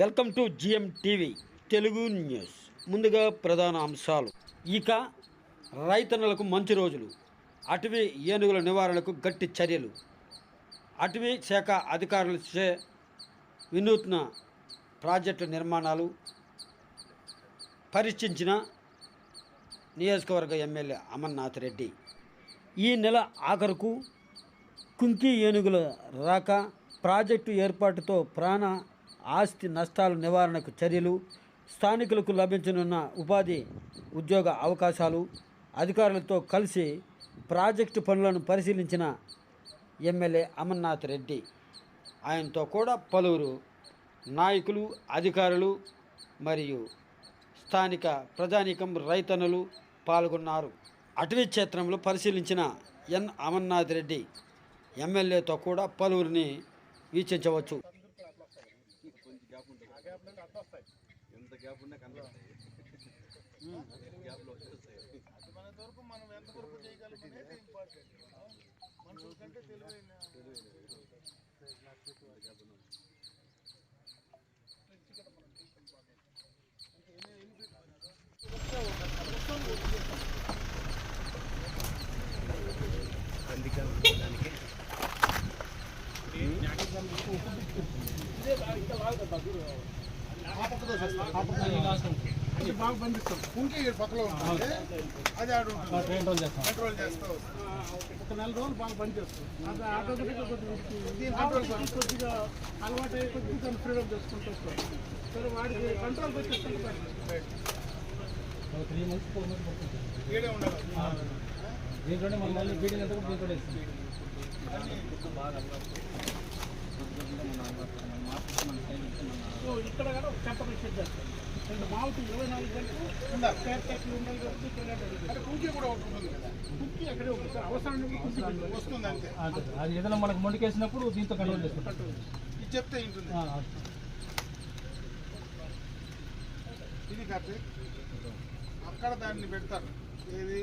Welcome to GM TV Telugu news. ముందుగా ప్రధాన అంశాలు. ఇక రైతన్నలకు మంచి రోజులు. అటవీ ఏనుగుల నివారణకు గట్టి చర్యలు. అటవీ శాఖ అధికారులచే వినూత్న ప్రాజెక్టు నిర్మాణాలు పరీక్షించిన నియోజకవర్గ ఎమ్మెల్యే అమర్నాథ్ రెడ్డి. ఈ నెల ఆఖరుకు కుంకి ఏనుగుల రాక ప్రాజెక్టు ఏర్పాటుతో ప్రాణ ఆస్తి నష్టాల నివారణకు చర్యలు స్థానికులకు లభించనున్న ఉపాధి ఉద్యోగ అవకాశాలు అధికారులతో కలిసి ప్రాజెక్టు పనులను పరిశీలించిన ఎమ్మెల్యే అమర్నాథ్ రెడ్డి. ఆయనతో కూడా పలువురు నాయకులు అధికారులు మరియు స్థానిక ప్రజానీకం రైతన్నులు పాల్గొన్నారు. అటవీ క్షేత్రంలో పరిశీలించిన ఎన్. అమర్నాథ్ రెడ్డి ఎమ్మెల్యేతో కూడా పలువురిని వీక్షించవచ్చు. మన వరకు మనం ఎంతవరకు చేయగలుగుతుంది ఇంపార్టెంట్ మనుషుల కంటే తెలివైన అది బాగా బంధిస్తాం కుంకి ఈ పక్కలో ఉంటుంది అది ఆడు ఉంటుంది. కంట్రోల్ చేస్తాం ఒక నెల రోజులు బాగా పనిచేస్తాం అది ఆటోమేటిక్గా కొద్దిగా దీని కంట్రోల్ పని కొద్దిగా అలవాటు అయ్యి కొద్దిగా దాన్ని ఫ్రీడమ్ చేసుకుంటూ వస్తాం సరే వాడికి కంట్రోల్ వచ్చేస్తాం త్రీ మంత్స్ ఫోర్ మంత్స్ పడుతుంది ఈడే ఉండాలి దీంట్లోనే మనం మళ్ళీ బీడింగ్ అంతా కూడా దీంట్లో వేస్తాం సో ఇక్కడ కూడా ఒక చట్టం చేస్తాం రెండు మావులు ఇరవై నాలుగు గంటలు ఉండాలి టెక్లు కాబట్టి ఇక్కడ కూడా ఒకటి ఉంటుంది కదా అక్కడే ఉంటుంది. వస్తుంది అంతే. అదే, అది ఏదైనా మనకు మొండికేసినప్పుడు దీంతో కంట్రోల్ చేసుకుంటాం ఇది చెప్తే. ఇది కార్తీక్ అక్కడ దాన్ని పెడతారు. ఏది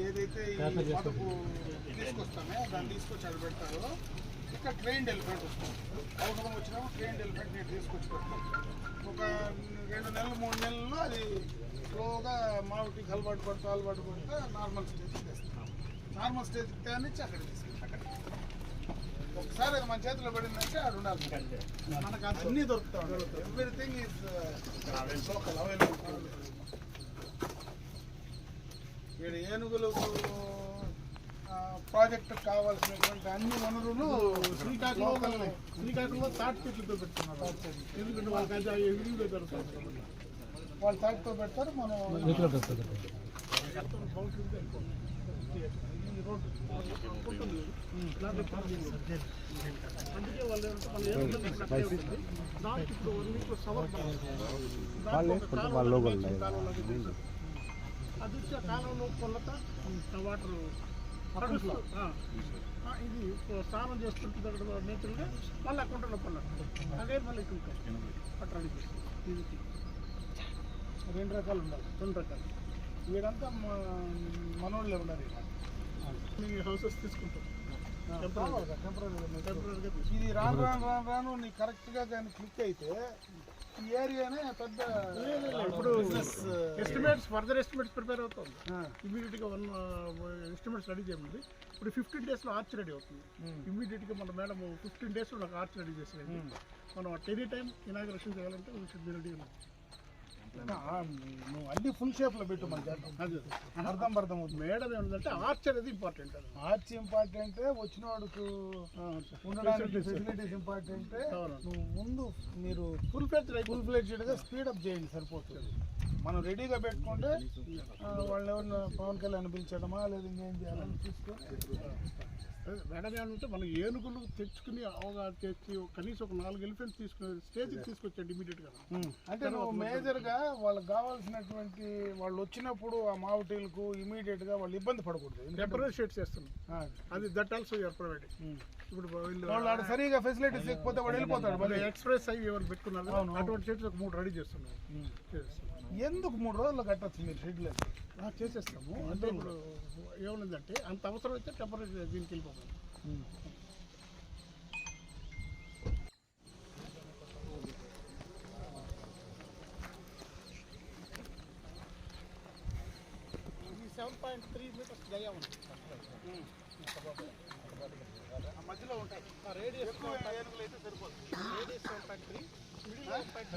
ఏదైతే ఈ తీసుకొస్తామో దాన్ని తీసుకొచ్చి అక్కడ పెడతారో ఇక్కడ ట్రైన్ ఎలిఫెంట్ వస్తాం అవసరం వచ్చినప్పుడు ట్రైన్ ఎలిఫెంట్ నేను తీసుకొచ్చి పెడతాను ఒక రెండు నెలలు మూడు నెలల్లో అది స్లోగా మామిడికి అలవాటు పడుతూ అలవాటు పడితే నార్మల్ స్టేజ్కి తెస్తాం. నార్మల్ స్టేజ్కి తేనిచ్చి అక్కడ తీసుకెళ్తాం ఒకసారి అది మన చేతిలో పడిందంటే అది ఉండాలి మనకు అన్నీ దొరుకుతా uh, ఉంటాయి ఎవ్రీథింగ్ ఈజ్ లోకల్ అవైలబుల్ ఇక్కడ ఏనుగులకు ప్రాజెక్ట్ కావాల్సినటువంటి అన్ని వనరులు శ్రీకాకుళంలో శ్రీకాకుళంలో తాటి చెట్లతో పెడుతున్నారు ఎందుకంటే వాళ్ళకి అది ఎదురుగా దొరుకుతుంది వాళ్ళు తాటితో పెడతారు మనం దీంట్లో పెడతాం బౌండరీ వెళ్ళిపోతాం. ఈ రోడ్డు ఉంటుంది. దాంట్లో పార్కింగ్ ఉంది. అందుకే వాళ్ళు ఏంటంటే వాళ్ళు ఏం చేస్తారు అక్కడే ఉంటుంది. దానికి ఇప్పుడు వన్ వీక్ సవర్ దాంట్లో ఒక కాలువ బీచ్ కాలువలోకి తీస్తారు. అది వచ్చి ఆ కాలంలో కొల్లత వాటర్ ఇది స్నానం చేస్తుంటుంది అక్కడ నేచురల్గా మళ్ళీ అకౌంట్లో పల్లె అదే మళ్ళీ ఇక్కడ పట్టడానికి ఇది రెండు రకాలు ఉండాలి. రెండు రకాలు. వీరంతా మనోళ్ళే ఇక. మీ హౌసెస్ తీసుకుంటాం. టెంపరీగా ఇది రాను రాను రాను రాను నీ కరెక్ట్గా కానీ క్లిక్ అయితే ఏరియానే పెద్ద ఇప్పుడు ఎస్టిమేట్స్ ఫర్దర్ ఎస్టిమేట్స్ ప్రిపేర్ అవుతుంది ఇమీడియట్గా వన్ ఎస్టిమేట్స్ రెడీ చేయమంది. ఇప్పుడు ఫిఫ్టీన్ డేస్లో ఆర్చ్ రెడీ అవుతుంది. ఇమీడియట్గా మన మేడం ఫిఫ్టీన్ డేస్లో నాకు ఆర్చ్ రెడీ చేసేది మనం ఎనీ టైం ఇనాగ్రేషన్ చేయాలంటే వీ షుడ్ బి రెడీ నువ్వు అన్ని ఫుల్ షేప్లో పెట్టు మన అర్థం అర్థం అవుతుంది మేడం ఏమిటంటే ఆర్చ్ అనేది ఇంపార్టెంట్ ఆర్చ్ ఇంపార్టెంట్ వచ్చిన వాడుకు ఉండడానికి ఫెసిలిటీస్ ఇంపార్టెంట్ నువ్వు ముందు మీరు full fledged full speed up చేయండి సరిపోతుంది. మనం రెడీగా పెట్టుకుంటే వాళ్ళు ఎవరిని పవన్ కళ్యాణ్ పిలిచడమా లేదా ఇంకేం చేయాలని చూసుకొని మేడం ఏమంటే మనం ఏనుగులు తెచ్చుకుని అవగాహన తెచ్చి కనీసం ఒక నాలుగు ఎలిఫెంట్స్ తీసుకుని స్టేజ్కి తీసుకొచ్చండి ఇమీడియట్గా. అంటే నువ్వు మేజర్గా వాళ్ళకి కావాల్సినటువంటి వాళ్ళు వచ్చినప్పుడు ఆ మావటీలకు ఇమీడియట్గా వాళ్ళు ఇబ్బంది పడకూడదు. టెంపరీ షేట్ చేస్తున్నాం. అది దట్ ఆల్సో యూఆర్ ప్రొవైడింగ్ ఇప్పుడు వాళ్ళు సరిగా ఫెసిలిటీస్ లేకపోతే వాడు వెళ్ళిపోతాడు ఎక్స్ప్రెస్ అయ్యి ఎవరు పెట్టుకున్నారు? అటువంటి షెడ్స్ ఒక మూడు రెడీ చేస్తున్నాం. ఎందుకు మూడు రోజులు కట్టచ్చు మీరు షెడ్యూల్ చేసేస్తాము. అంటే ఇప్పుడు ఏముందంటే అంత అవసరం అయితే టెంపరీ దీనికి వెళ్ళిపోతాం. సెవెన్ పాయింట్ త్రీ మీటర్స్ దయ్యా ఉంది. మధ్యలో ఉంటాయి. Radius radius seven point three middle point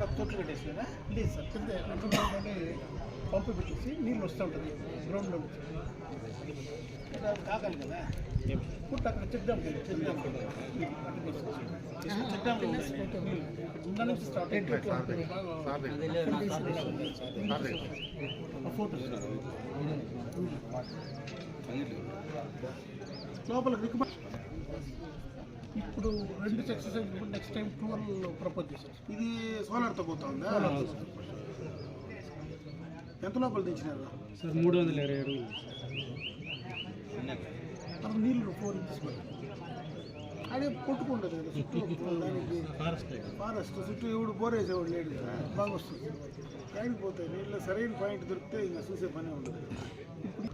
నీళ్ళు ఎక్కడ తొట్లు పెట్టేసినా? లేదు సార్ కింద అండర్గ్రౌండ్లోనే పంపు పెట్టేసి నీళ్ళు వస్తూ ఉంటుంది గ్రౌండ్లో నుంచి ఇక్కడ అది కాగాలి కదా? పుట్ట అక్కడ చెక్ డ్యామ్ ఉంది, చెక్ డ్యామ్ ఉంది. చెక్ డ్యామ్లో ఉన్నాయి నీళ్ళు. గుండా నుంచి స్టార్ట్ అయ్యి ఇట్లా ఉంటుంది. ఆ ఫోటోస్ లోపల రికమెండ్ ఇప్పుడు రెండు exercise next time twelve propose చేశారు. ఇది సోలార్తో పోతా ఉందా? ఎంత లోపల దించినారు? సార్ మూడు వందల ఇరవై ఏడు. అది నీళ్ళు ఫోర్ ఇంచెస్ అదే కొట్టుకుంటుంది కదా చుట్టూ దానికి ఫారెస్ట్ చుట్టూ ఎవడు బోరేసేవాడు లేడు బాగా వస్తుంది. దానికి పోతాయి నీళ్ళు సరైన పాయింట్ దొరికితే ఇంకా చూసే పనే ఉండదు. ఇప్పుడు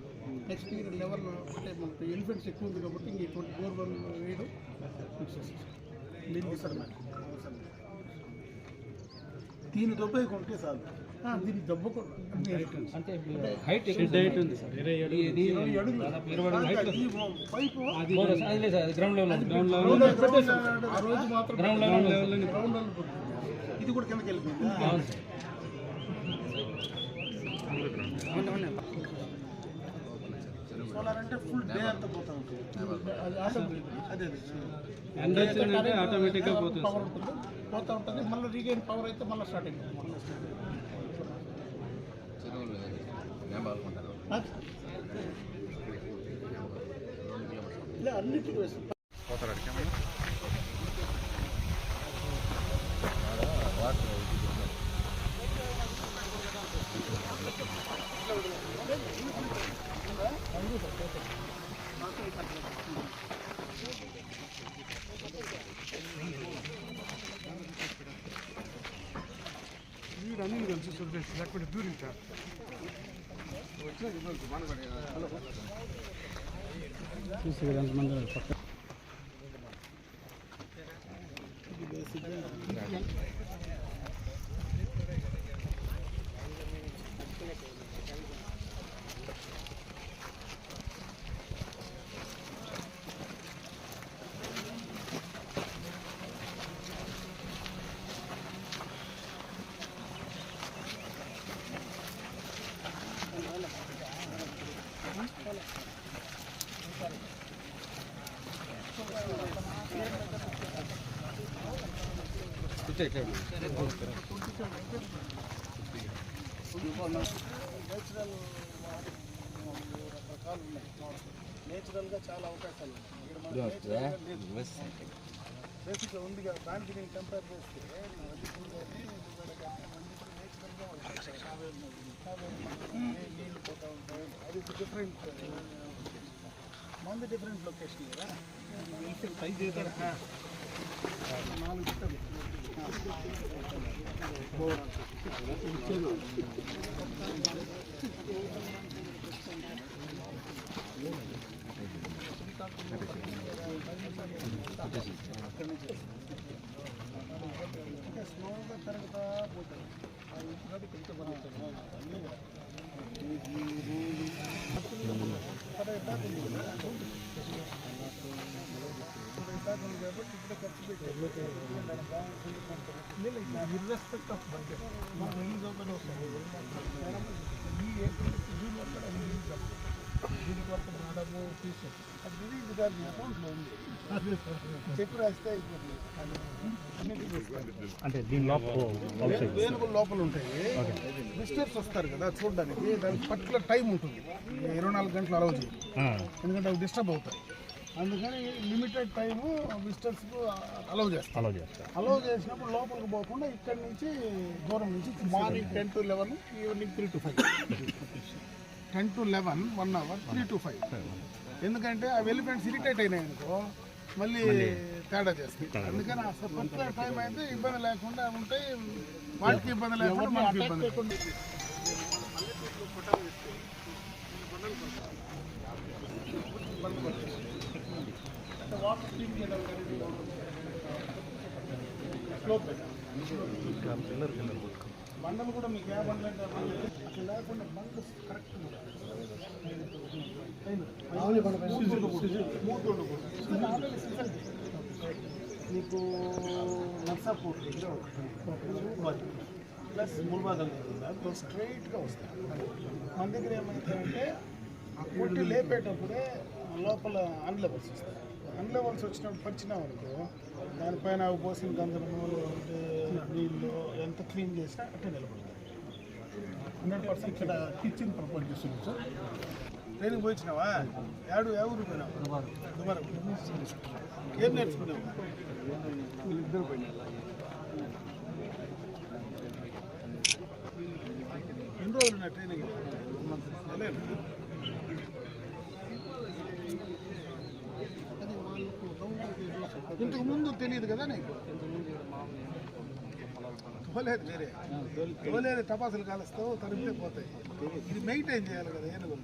నెక్స్ట్ ఇయర్ లెవెల్ అంటే మనకు ఎలిఫెంట్స్ ఎక్కువ ఉంది కాబట్టి ఇంక ఇటువంటి బోర్ వేయడం సార్ దీన్ని దెబ్బకుంటే చాలు. అంటే హైట్ హైట్ ఉంది. Sir ground level ground level ఆ రోజు మాత్రం ground level level ground level కొట్టుకుంది. ఇది కూడా కిందకి వెళ్ళిపోయింది? అవును సార్ సోలార్ అంటే ఫుల్ డే అంతా పోతా ఉంటుంది. అది ఆటోమేటిక్గా పోతుంది. ఉంటుంది. పోతా ఉంటుంది. మళ్ళీ రీగైన్ పవర్ అయితే మళ్ళీ స్టార్ట్ అయిపోతుంది మళ్ళీ స్టార్ట్ ఇలా అన్నిటికీ వేస్తాం. కలిసి చూడండి లేకపోతే దూరించారు చూసి ఎంతమంది పక్క నేచురల్ రకరకాలు ఉన్నాయి నేచురల్గా చాలా అవకాశాలు ఉన్నాయి. బేసిక్గా ఉంది కదా దానికి నేను కంపేర్ చేస్తే నీళ్ళు పోతూ ఉంటాయి అది డిఫరెంట్ మంది డిఫరెంట్ లొకేషన్ కదా సైజ్ నాలుగు ఇస్తుంది అంటే ఈ తీసు అది అకౌంట్లో ఉంది చెక్ రాస్తే అయిపోతుంది. అంటే దీని లోపల లోపల ఉంటాయి. విజిటర్స్ వస్తారు కదా చూడడానికి. దానికి పర్టికులర్ టైం ఉంటుంది. ఇరవై నాలుగు గంటలు అలౌ చేయాలి. ఎందుకంటే అవి డిస్టర్బ్ అవుతాయి. అందుకని లిమిటెడ్ టైము విజిటర్స్కు అలౌ చేస్తారు అలౌ చేస్తారు. అలౌ చేసినప్పుడు లోపలికి పోకుండా ఇక్కడి నుంచి దూరం నుంచి morning ten to eleven evening three to five ten to eleven one hour three to five ఎందుకంటే ఆ ఎలిఫెంట్స్ ఇరిటేట్ అయినాయి అనుకో మళ్ళీ తేడా చేస్తాయి. అందుకని ఆ పర్టికులర్ టైం అయితే ఇబ్బంది లేకుండా ఉంటాయి వాటికి ఇబ్బంది లేకుండా మనకి ఇబ్బంది లేకుండా వాటర్ స్ట్రీమ్ చేయడం కానీ స్లోప్ బండలు కూడా మీకు ఏ బండ్లు అంటే అట్లా లేకుండా బండ్లు కరెక్ట్ మీకు నర్సాపూర్ దగ్గర ఒకటి ప్లస్ ముల్బాదల్ దగ్గర స్ట్రైట్గా వస్తాయి మన దగ్గర ఏమైతే అంటే ఆ కొట్టి లేపేటప్పుడే లోపల అన్లెవెల్స్ వస్తాయి అన్లెవెల్స్ వచ్చినప్పుడు పరిచినాం అనుకో దానిపైన అవి పోసిన గంధము నీళ్ళు ఎంత క్లీన్ చేసినా అట్టే నిలబడతాయి హండ్రెడ్ పర్సెంట్ ఇక్కడ కిచెన్ ప్రపోజ్ చేస్తున్నాం సార్. ట్రైనింగ్ పోయించినావా ఏడు పోయినావు? దుబారా. ఏం నేర్చుకున్నావు? ఇద్దరు పోయినా ఎన్ని రోజులు నా ట్రైనింగ్ ఇంతకు ముందు తెలియదు కదా నీకు? తోలేదు వేరే. తోలేదు తపాసులు కాలుస్తావు తరిమితే పోతాయి. ఇది మెయింటైన్ చేయాలి కదా? ఏనుగు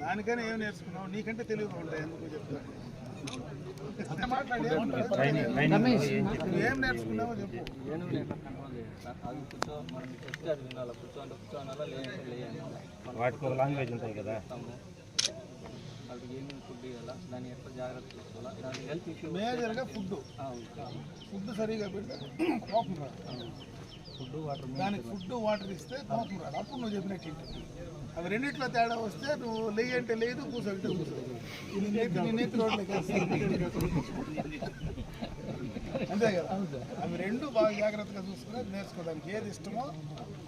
దానికైనా ఏం నేర్చుకున్నావు? నీకంటే తెలివిగా ఉంటాయి ఎందుకు చెప్తాను ఏం నేర్చుకున్నావో చెప్పు. వాటికి ఒక లాంగ్వేజ్ ఉంటాయి కదా. దాన్ని ఎట్లా జాగ్రత్త చూసుకోవాలా? దాని హెల్త్ ఇష్యూ మేజర్గా ఫుడ్ ఫుడ్ సరిగా పెడితే కోపం రాదు. ఫుడ్ వాటర్ దానికి ఫుడ్ వాటర్ ఇస్తే కోపం రాదు. అప్పుడు నువ్వు చెప్పినట్టు. అవి రెండిట్లో తేడా వస్తే నువ్వు లేయి అంటే లేదు కూర్చోబెట్టే కూర్చో నీ నేతి నీ నేతి రోడ్లకి అంతే కదా? అవి రెండు బాగా జాగ్రత్తగా చూసుకుని నేర్చుకోవడానికి ఏది ఇష్టమో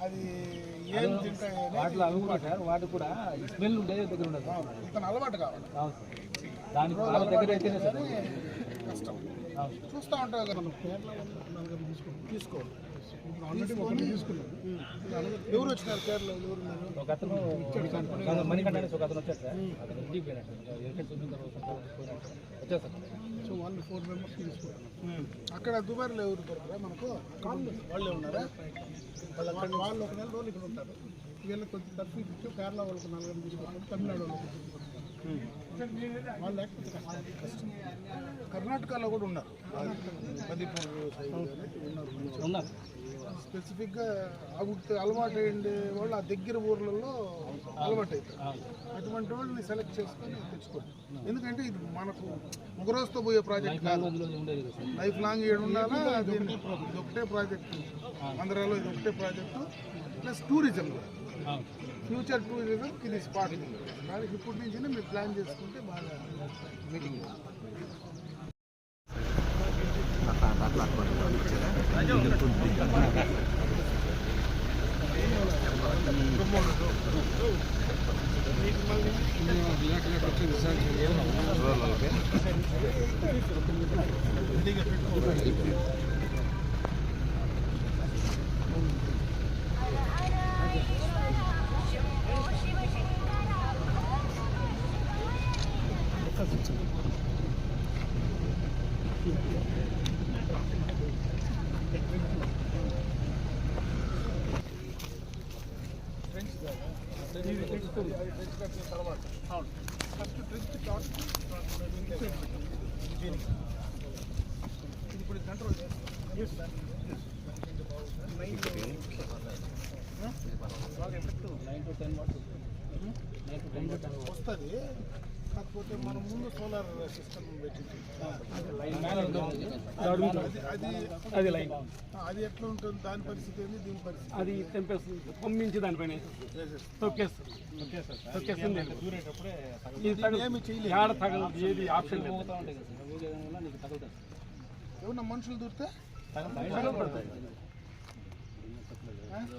అది ఏం తింటాయి వాటిలో అవి కూడా సార్ వాటి కూడా స్మెల్ ఉండేది దగ్గర ఉండదు. ఇతను అలవాటు కావాలి. దానికి వాళ్ళ దగ్గర అయితేనే సార్. అది. కష్టం చూస్తూ ఉంటావు కదా మనం. కేరళ వాళ్ళు నలుగురు తీసుకో ఆల్రెడీ ఎవరు వచ్చినారు కేరళ ఎవరు ఉన్నారు? ఒక అతను కాదు, మణికంఠ అనేసి ఒక అతను వచ్చారు సార్. అతను ఇంటికి పోయినట్టు ఎలిఫెంట్స్ ఉన్న తర్వాత పోయినట్టు. వచ్చారు సార్. సో వాళ్ళు ఫోర్ మెంబర్స్ అక్కడ దుబాయ్లో ఎవరు దొరకరా మనకు? వాళ్ళే ఉన్నారా? వాళ్ళు అక్కడ వాళ్ళు ఒక నెల రోజులు ఇక్కడ ఉంటారు. వీళ్ళకి కొంచెం తక్కువ ఇచ్చి కేరళ వాళ్ళకి నలుగురు తీసుకుంటారు తమిళనాడు వాళ్ళకి తీసుకుంటారు కర్ణాటకలో కూడా ఉన్నారు. మదిపూర్ స్పెసిఫిక్గా అవుట్ అలవాటు అయ్యిండే వాళ్ళు ఆ దగ్గర ఊర్లలో అలవాటు అవుతారు అటువంటి వాళ్ళని సెలెక్ట్ చేసుకొని తెచ్చుకోండి. ఎందుకంటే ఇది మనకు ఒక రోజుతో పోయే ప్రాజెక్ట్ కాదు. లైఫ్ లాంగ్ ఏడు ఉండాలా? ఇది ఒకటే ప్రాజెక్ట్ ఆంధ్రాలో ఇది ఒకటే ప్రాజెక్టు ప్లస్ టూరిజం అవును. ఫ్యూచర్ టూరిజం ఇది స్పాట్ దానికి ఇప్పటి నుంచి మీరు ప్లాన్ చేసుకుంటే బాగా మీటింగ్ ఫస్ట్ ట్రిప్ స్టార్ట్ ఇది ఇప్పుడు control nine to ten nine to ten వస్తుంది. లేకపోతే మనం ముందు సోలార్ సిస్టమ్ పెట్టింది. అది అది అది లైన్ అది ఎట్లా ఉంటుంది? దాని పరిస్థితి ఏంది? దీని పరిస్థితి అది తెంపేస్తుంది పంపించి దానిపైన తొక్కేస్తుంది తొక్కేస్తుంది ఏడ తగలదు. ఏది ఆప్షన్ ఏమన్నా మనుషులు దూరితే? తగులుతాయి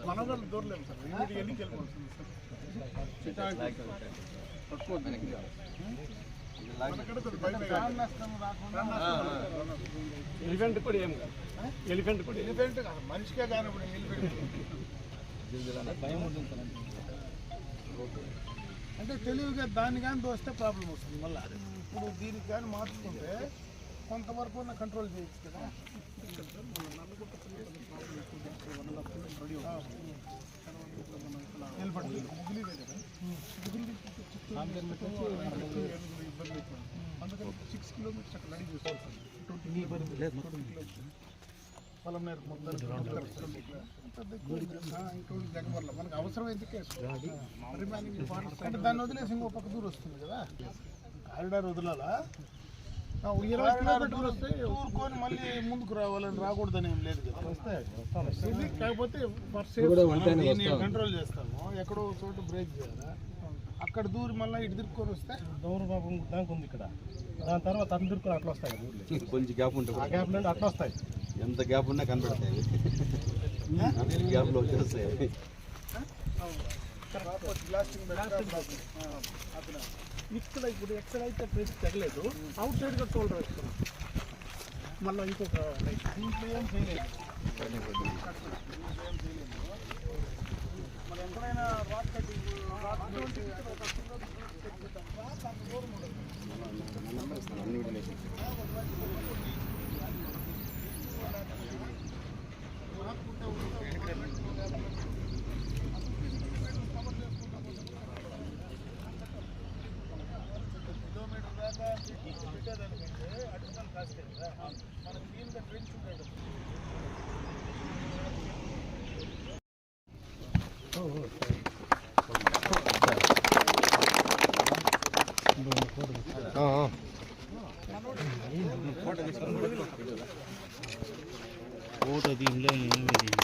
మన వాళ్ళు దూరలేము సార్. ఇమీడియట్ ఎన్నికి వెళ్ళిపోతుంది సార్ మనకడ కొద్ది భయమే కాదు. నష్టం రాకుండా ఎలిఫెంట్ కూడా ఏం కాదు ఎలిఫెంట్ కూడా ఏం ఎలిఫెంట్ కాదు మనిషికే కానీ ఇప్పుడు ఎలిఫెంట్ భయం ఉంటుంది సార్ అంతే. అంటే తెలివిగా దాన్ని కానీ దోస్తే ప్రాబ్లం వస్తుంది మళ్ళీ ఇప్పుడు దీనికి కానీ మార్చుకుంటే కొంతవరకు కంట్రోల్ చేయొచ్చు కదా నిలబడి గుగిలిదే కదా గుగిలి ఇబ్బంది అవుతుంది అందుకని సిక్స్ కిలోమీటర్స్ అక్కడ నడిచి పొలం నేరకు మొత్తం జగవర్ల మనకు అవసరం కేసు అంటే దాన్ని వదిలేసి ఇంకో పక్క దూరం వస్తుంది కదా. కారిడార్ వదలాలా? ఇరవై కిలోమీటర్లు వస్తే ఊరుకొని మళ్ళీ ముందుకు రావాలని రాకూడదని ఏం లేదు కదా. ఇది కాకపోతే కంట్రోల్ చేస్తాము. ఎక్కడో చోట బ్రేక్ చేయాలా? అక్కడ దూరి మళ్ళీ ఇటు తిరుక్కొని వస్తే? దూరం దానికి ఉంది ఇక్కడ. దాని తర్వాత అన్ని దొరుకుని అట్లా వస్తాయి. కొంచెం గ్యాప్ ఉంటుంది ఆ గ్యాప్ నుండి అట్లా వస్తాయి. ఎంత గ్యాప్ ఉన్నా కనబడతాయి. గ్యాప్లో వచ్చేస్తాయి. ఇక్కడ ఇప్పుడు ఎక్కడైతే ప్లేస్ తగలేదు అవుట్ సైడ్గా టోల్ వేస్తున్నాం మళ్ళీ ఇంకొక లైట్ దీంట్లో ఏం చేయలేదు మరి ఎక్కడైనా రాక్ కట్టింగ్ రాక్ দিনটা নেমে দিন